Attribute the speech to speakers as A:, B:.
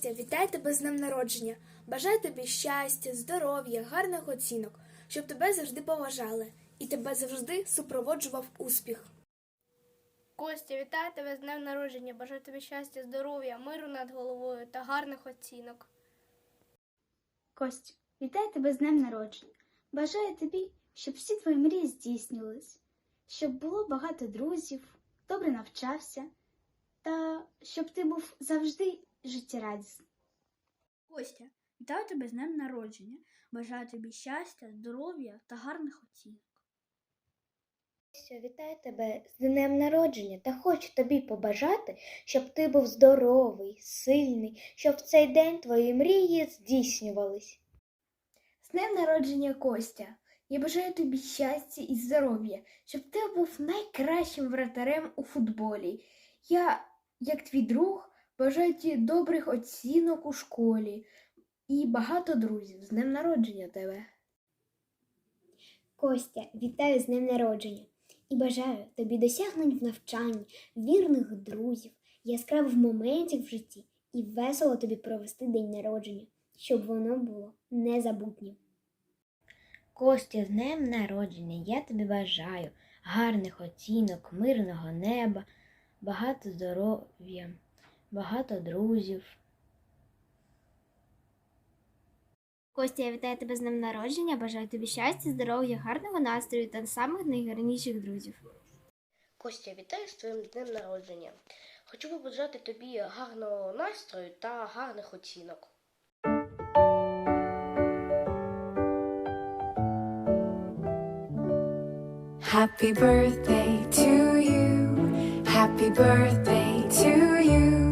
A: тебе з днем народження. Бажаю тобі щастя, здоров'я, гарних оцінок, щоб тебе завжди поважали і тебе завжди супроводжував успіх.
B: Костя, вітаю тебе з днем народження. Бажаю тобі щастя, здоров'я, миру над головою та гарних оцінок.
C: Костю, вітаю тебе з днем народження. Бажаю тобі, щоб всі твої мрії здійснювались, щоб було багато друзів, добре навчався, та щоб ти був завжди життєрадісний.
D: Костя, вітаю тебе з днем народження. Бажаю тобі щастя, здоров'я та гарних оцінок.
E: Костя, вітаю тебе з днем народження та хочу тобі побажати, щоб ти був здоровий, сильний, щоб в цей день твої мрії здійснювались.
A: З днем народження Костя. Я бажаю тобі щастя і здоров'я, щоб ти був найкращим вратарем у футболі. Я, як твій друг, бажаю добрих оцінок у школі і багато друзів. З днем народження тебе.
E: Костя, вітаю з днем народження і бажаю тобі досягнень в навчанні, вірних друзів, яскравих моментів в житті і весело тобі провести день народження, щоб воно було незабутнім.
F: Костя, з днем народження, я тобі бажаю гарних оцінок, мирного неба, багато здоров'я, багато друзів.
B: Костя, я вітаю тебе з днем народження. Бажаю тобі щастя, здоров'я, гарного настрою та самих найгарніших друзів.
G: Костя, вітаю з твоїм днем народження. Хочу побажати тобі гарного настрою та гарних оцінок.
H: Happy birthday to you. Happy birthday to you.